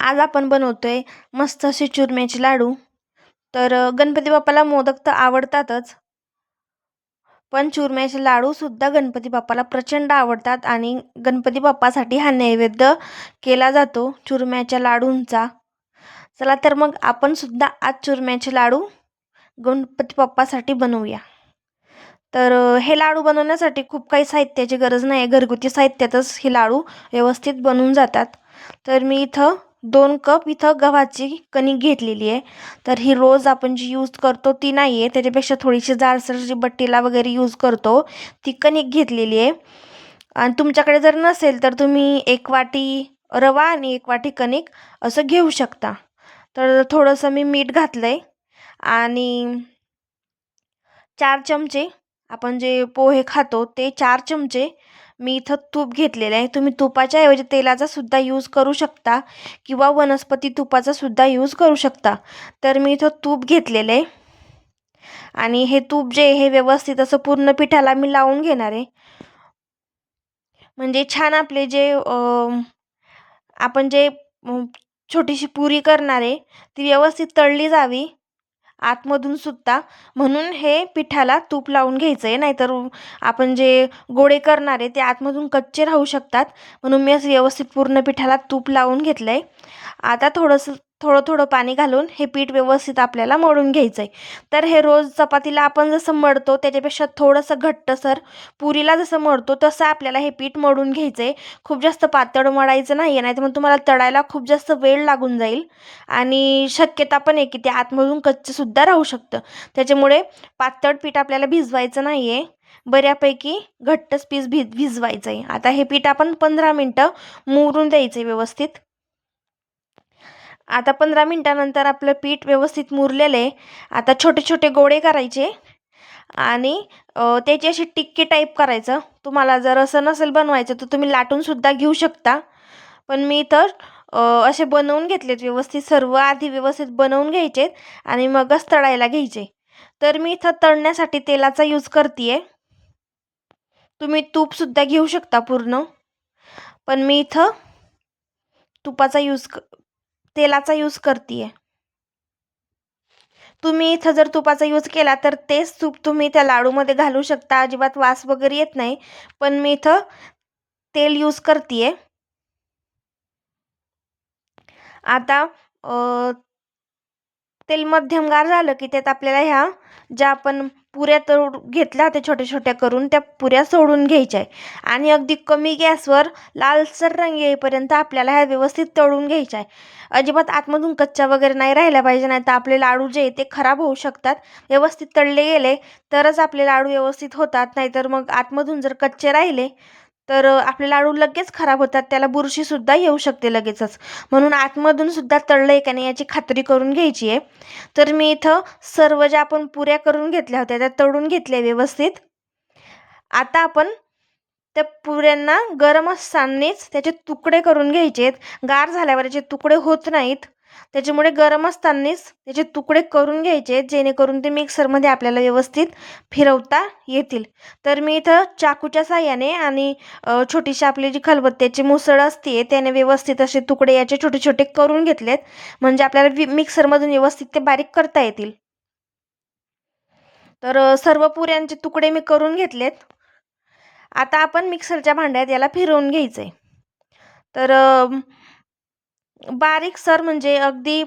आज आपण बनवतो आहे मस्त असे चुरम्याचे लाडू. तर गणपती बाप्पाला मोदक तर आवडतातच. पण चुरम्याचे लाडूसुद्धा गणपती बाप्पाला प्रचंड आवडतात आणि गणपती बाप्पासाठी हा नैवेद्य केला जातो चुरम्याच्या लाडूंचा. चला तर मग आपण सुद्धा आज चुरम्याचे लाडू गणपती बाप्पासाठी बनवूया. तर हे लाडू बनवण्यासाठी खूप काही साहित्याची गरज नाही आहे घरगुती साहित्यातच हे लाडू व्यवस्थित बनून जातात. तर मी इथं दोन कप इथं गव्हाची कणिक घेतलेली आहे. तर ही रोज आपण जी यूज करतो ती नाही आहे त्याच्यापेक्षा थोडीशी जाडसर जी बट्टीला वगैरे यूज करतो ती कणिक घेतलेली आहे. आणि तुमच्याकडे जर नसेल तर तुम्ही एक वाटी रवा आणि एक वाटी कणिक असं घेऊ शकता. तर थोडंसं मी मीठ घातलं आहे आणि चार चमचे आपण जे पोहे खातो ते चार चमचे मी इथं तूप घेतलेलं आहे. तुम्ही तुपाच्या ऐवजी तेलाचा सुद्धा यूज करू शकता किंवा वनस्पती तुपाचा सुद्धा यूज करू शकता. तर मी इथं तूप घेतलेलं आहे. आणि हे तूप जे हे व्यवस्थित असं पूर्ण पिठाला मी लावून घेणार आहे. म्हणजे छान आपले जे आपण जे छोटीशी पुरी करणार आहे ती व्यवस्थित तळली जावी. आतमधून सुद्धा म्हणून हे पिठाला तूप लावून घ्यायचं आहे नाहीतर आपण जे गोळे करणार आहे ते आतमधून कच्चे राहू शकतात. म्हणून मी असं व्यवस्थित पूर्ण पिठाला तूप लावून घेतलं आहे आता थोडंसं थोडं थोडं पाणी घालून हे पीठ व्यवस्थित आपल्याला मळून घ्यायचं आहे तर हे रोज चपातीला आपण जसं मळतो त्याच्यापेक्षा थोडंसं घट्टसर पुरीला जसं मळतो तसं आपल्याला हे पीठ मळून घ्यायचं आहे खूप जास्त पातळ मळायचं नाही आहे नाही तर मग तुम्हाला तळायला खूप जास्त वेळ लागून जाईल. आणि शक्यता पण आहे की ते आतमधून कच्चंसुद्धा राहू शकतं. त्याच्यामुळे पातळ पीठ आपल्याला भिजवायचं नाही आहे बऱ्यापैकी घट्टच पीस भिज भिजवायचं आहे आता हे पीठ आपण पंधरा मिनटं मुरून द्यायचं आहे व्यवस्थित. आता पंधरा मिनटानंतर आपलं पीठ व्यवस्थित मुरलेलं आहे. आता छोटे छोटे गोळे करायचे. आणि त्याची अशी टिक्की टाईप करायचं. तुम्हाला जर असं नसेल बनवायचं तर तुम्ही लाटूनसुद्धा घेऊ शकता. पण मी तर असे बनवून घेतलेत व्यवस्थित. सर्व आधी व्यवस्थित बनवून घ्यायचेत आणि मगच तळायला घ्यायचे. तर मी इथं तळण्यासाठी तेलाचा यूज करते आहे तुम्ही तूपसुद्धा घेऊ शकता पूर्ण. पण मी इथं तुपाचा यूज क तेलाचा यूज करते आहे तुम्ही इथं जर तुपाचा यूज केला तर तेच तूप तुम्ही त्या लाडूमध्ये घालू शकता. अजिबात वास वगैरे येत नाही. पण मी इथं तेल यूज करते आहे आता तेल मध्यम गार झालं की त्यात आपल्याला ह्या ज्या आपण पुऱ्या तळून घेतल्या होत्या छोट्या छोट्या करून त्या पुऱ्या सोडून घ्यायच्या आहे आणि अगदी कमी गॅसवर लालसर रंग येईपर्यंत आपल्याला ह्या व्यवस्थित तळून घ्यायच्या आहे अजिबात आतमधून कच्च्या वगैरे नाही राहिल्या पाहिजे नाही तर आपले लाडू जे आहे ते खराब होऊ शकतात. व्यवस्थित तळले गेले तरच आपले लाडू व्यवस्थित होतात नाहीतर मग आतमधून जर कच्चे राहिले तर आपले लाडू लगेच खराब होतात. त्याला बुरशीसुद्धा येऊ शकते लगेचच. म्हणून आतमधून सुद्धा तळलं आहे का नाही याची खात्री करून घ्यायची आहे. तर मी इथं सर्व ज्या आपण पुऱ्या करून घेतल्या होत्या त्या तळून घेतल्या व्यवस्थित. आता आपण त्या पुऱ्यांना गरम असतानाच त्याचे तुकडे करून घ्यायचे आहेत गार झाल्यावर याचे तुकडे होत नाहीत. त्याच्यामुळे गरम असतानाच त्याचे तुकडे करून घ्यायचे आहेत जेणेकरून ते मिक्सरमध्ये आपल्याला व्यवस्थित फिरवता येतील. तर मी इथं चाकूच्या साह्याने आणि छोटीशी आपली जी खलबत्त्याची मुसळ असते त्याने व्यवस्थित असे तुकडे याचे छोटे छोटे करून घेतलेत. म्हणजे आपल्याला वि मिक्सरमधून व्यवस्थित ते बारीक करता येतील. तर सर्व पुऱ्यांचे तुकडे मी करून घेतलेत. आता आपण मिक्सरच्या भांड्यात याला फिरवून घ्यायचं आहे तर बारीक सर म्हणजे अगदी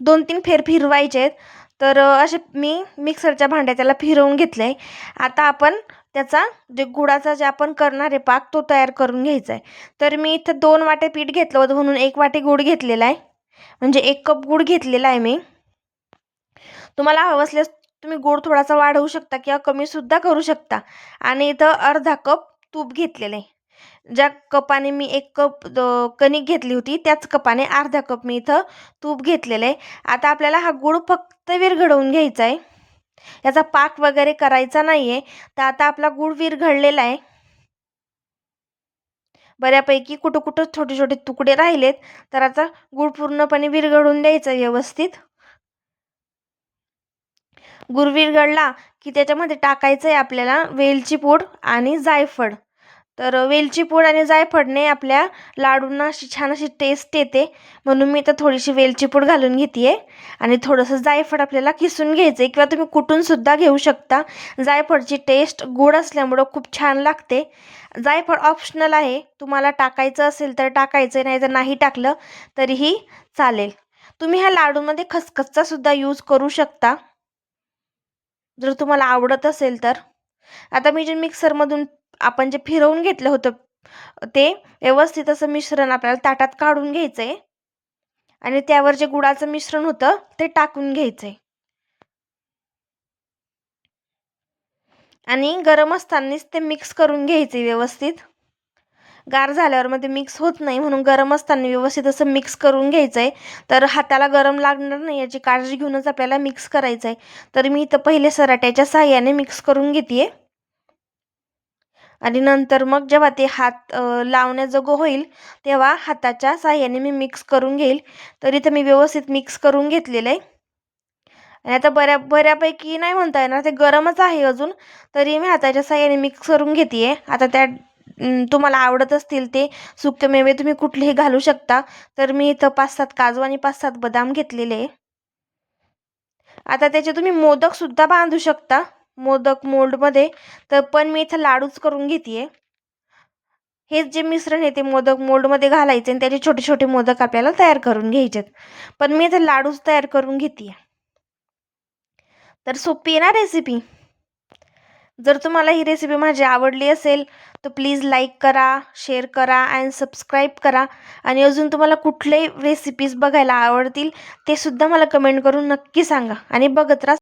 दोन तीन फेर फिरवायचे तर असे मी मिक्सरच्या भांड्यात त्याला फिरवून घेतलं आहे आता आपण त्याचा जे गुळाचा जे आपण करणार आहे पाक तो तयार करून घ्यायचा आहे तर मी इथं दोन वाटे पीठ घेतलं होतं म्हणून एक वाटी गूळ घेतलेला आहे. म्हणजे एक कप गूळ घेतलेला आहे मी. तुम्हाला हवं असल्यास तुम्ही गूळ थोडासा वाढवू शकता किंवा कमीसुद्धा करू शकता. आणि इथं अर्धा कप तूप घेतलेलं आहे. ज्या कपाने मी एक कप द- कणिक घेतली होती त्याच कपाने अर्धा कप मी इथं तूप घेतलेलं आहे. आता आपल्याला हा गूळ फक्त विरघडवून घ्यायचा आहे. याचा पाक वगैरे करायचा नाही आहे तर आता आपला गूळ विरघडलेला आहे. बऱ्यापैकी कुठं कुठं छोटे छोटे तुकडे राहिलेत. तर आता गूळ पूर्णपणे विरघडून द्यायचा व्यवस्थित. गूळ विरघळला की त्याच्यामध्ये टाकायचं आहे आपल्याला वेलची पूड आणि जायफळ. तर वेलची पूड आणि जायफळने आपल्या लाडूंना अशी छान अशी टेस्ट येते. म्हणून मी तर थोडीशी वेलची पूड घालून घेते आहे आणि थोडंसं जायफळ आपल्याला किसून घ्यायचं आहे किंवा तुम्ही कुटूनसुद्धा घेऊ शकता. जायफळची टेस्ट गोड असल्यामुळं खूप छान लागते. जायफळ ऑप्शनल आहे. तुम्हाला टाकायचं असेल तर टाकायचं नाही तर नाही टाकलं तरीही चालेल. तुम्ही ह्या लाडूमध्ये खसखसचा सुद्धा यूज करू शकता. जर तुम्हाला आवडत असेल तर. आता मी जे मिक्सरमधून आपण जे फिरवून घेतलं होतं ते व्यवस्थित असं मिश्रण आपल्याला ताटात काढून घ्यायचं आहे आणि त्यावर जे गुळाचं मिश्रण होतं ते टाकून घ्यायचं आहे आणि गरम असतानाच ते मिक्स करून घ्यायचे व्यवस्थित. गार झाल्यावर मध्ये मिक्स होत नाही म्हणून गरम असताना व्यवस्थित असं मिक्स करून घ्यायचं आहे तर हाताला गरम लागणार नाही याची काळजी घेऊनच आपल्याला मिक्स करायचं आहे तर मी इथं पहिले सराट्याच्या साह्याने मिक्स करून घेते आणि नंतर मग जेव्हा ते हात लावण्याजोगं होईल तेव्हा हाताच्या साह्याने मी मिक्स करून घेईल. तर इथं मी व्यवस्थित मिक्स करून घेतलेलं आहे. आणि आता बऱ्या बऱ्यापैकी नाही म्हणता येणार ते गरमच आहे अजून तरी मी हाताच्या साह्याने मिक्स करून घेते आहे आता त्या तुम्हाला आवडत असतील ते सुके मेवे तुम्ही कुठलेही घालू शकता. तर मी इथं पाच सात काजू आणि पाच सात बदाम घेतलेले आहे. आता त्याचे तुम्ही मोदकसुद्धा बांधू शकता. मोदक मोल्डमध्ये तर पण मी इथं लाडूच करून घेते हेच जे मिश्रण आहे ते मोदक मोल्डमध्ये घालायचे आणि त्याचे छोटे छोटे मोदक आपल्याला तयार करून घ्यायचेत. पण मी इथं लाडूच तयार करून घेते तर सोपी आहे ना रेसिपी जर तुम्हाला ही रेसिपी माझी आवडली असेल तर प्लीज लाईक करा शेअर करा अँड सबस्क्राईब करा. आणि अजून तुम्हाला कुठलेही रेसिपीज बघायला आवडतील ते सुद्धा मला कमेंट करून नक्की सांगा. आणि बघत राहा.